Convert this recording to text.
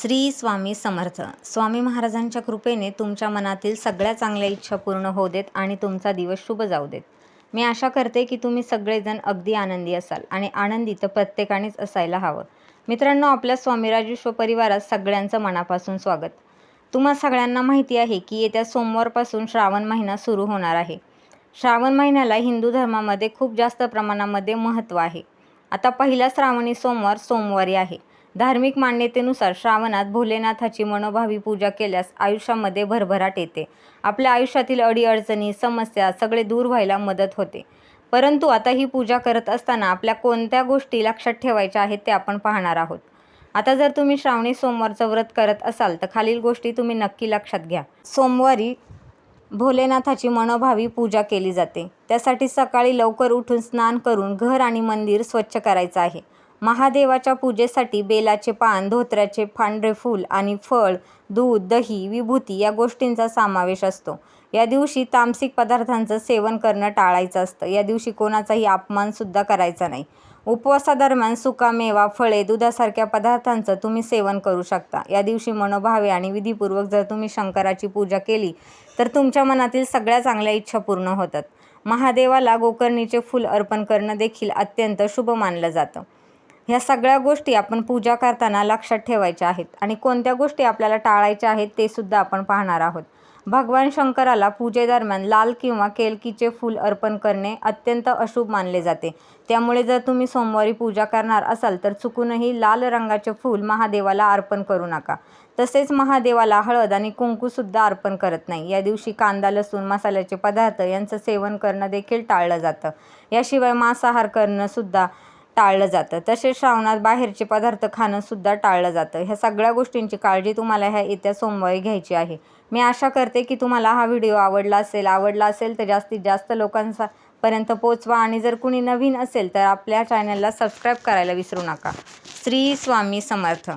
श्री स्वामी समर्थ. स्वामी महाराजांच्या कृपेने तुमच्या मनातील सगळ्या चांगल्या इच्छा पूर्ण होऊ देत आणि तुमचा दिवस शुभ जाऊ देत. मी आशा करते की तुम्ही सगळेजण अगदी आनंदी असाल आणि आनंदी तर प्रत्येकानेच असायला हवं. मित्रांनो आपल्या स्वामीराजेश्वर परिवारात सगळ्यांचं मनापासून स्वागत. तुम्हा सगळ्यांना माहिती आहे की येत्या सोमवारपासून श्रावण महिना सुरू होणार आहे. श्रावण महिन्याला हिंदू धर्मामध्ये खूप जास्त प्रमाणामध्ये महत्त्व आहे. आता पहिला श्रावणी सोमवार सोमवारी आहे. धार्मिक मान्यतेनुसार श्रावणात भोलेनाथाची मनोभावी पूजा केल्यास आयुष्यामध्ये भरभराट येते. आपल्या आयुष्यातील अडीअडचणी समस्या सगळे दूर व्हायला मदत होते. परंतु आता ही पूजा करत असताना आपल्या कोणत्या गोष्टी लक्षात ठेवायच्या आहेत ते आपण पाहणार आहोत. आता जर तुम्ही श्रावणी सोमवारचं व्रत करत असाल तर खालील गोष्टी तुम्ही नक्की लक्षात घ्या. सोमवारी भोलेनाथाची मनोभावी पूजा केली जाते. त्यासाठी सकाळी लवकर उठून स्नान करून घर आणि मंदिर स्वच्छ करायचं आहे. महादेवाच्या पूजेसाठी बेलाचे पान धोत्र्याचे पांढरे फूल आणि फळ दूध दही विभूती या गोष्टींचा समावेश असतो. या दिवशी तामसिक पदार्थांचं सेवन करणं टाळायचं असतं. या दिवशी कोणाचाही अपमानसुद्धा करायचा नाही. उपवासादरम्यान सुकामेवा फळे दुधासारख्या पदार्थांचं तुम्ही सेवन करू शकता. या दिवशी मनोभावे आणि विधीपूर्वक जर तुम्ही शंकराची पूजा केली तर तुमच्या मनातील सगळ्या चांगल्या इच्छा पूर्ण होतात. महादेवाला गोकर्णीचे फूल अर्पण करणं देखील अत्यंत शुभ मानलं जातं. ह्या सगळ्या गोष्टी आपण पूजा करताना लक्षात ठेवायच्या आहेत आणि कोणत्या गोष्टी आपल्याला टाळायच्या आहेत ते सुद्धा आपण पाहणार आहोत. भगवान शंकराला पूजेदरम्यान लाल किंवा केलकीचे फूल अर्पण करणे अत्यंत अशुभ मानले जाते. त्यामुळे जर तुम्ही सोमवारी पूजा करणार असाल तर चुकूनही लाल रंगाचे फूल महादेवाला अर्पण करू नका. तसेच महादेवाला हळद आणि कुंकूसुद्धा अर्पण करत नाही. या दिवशी कांदा लसूण मसाल्याचे पदार्थ यांचं सेवन करणं देखील टाळलं जातं. याशिवाय मांसाहार करणंसुद्धा टाळलं जातं. तसेच श्रावणात बाहेरचे पदार्थ खाणंसुद्धा टाळलं जातं. ह्या सगळ्या गोष्टींची काळजी तुम्हाला ह्या येत्या सोमवारी घ्यायची आहे. मी आशा करते की तुम्हाला हा व्हिडिओ आवडला असेल. आवडला असेल तर जास्तीत जास्त लोकांचा पर्यंत पोचवा आणि जर कुणी नवीन असेल तर आपल्या चॅनलला सबस्क्राईब करायला विसरू नका. श्री स्वामी समर्थ.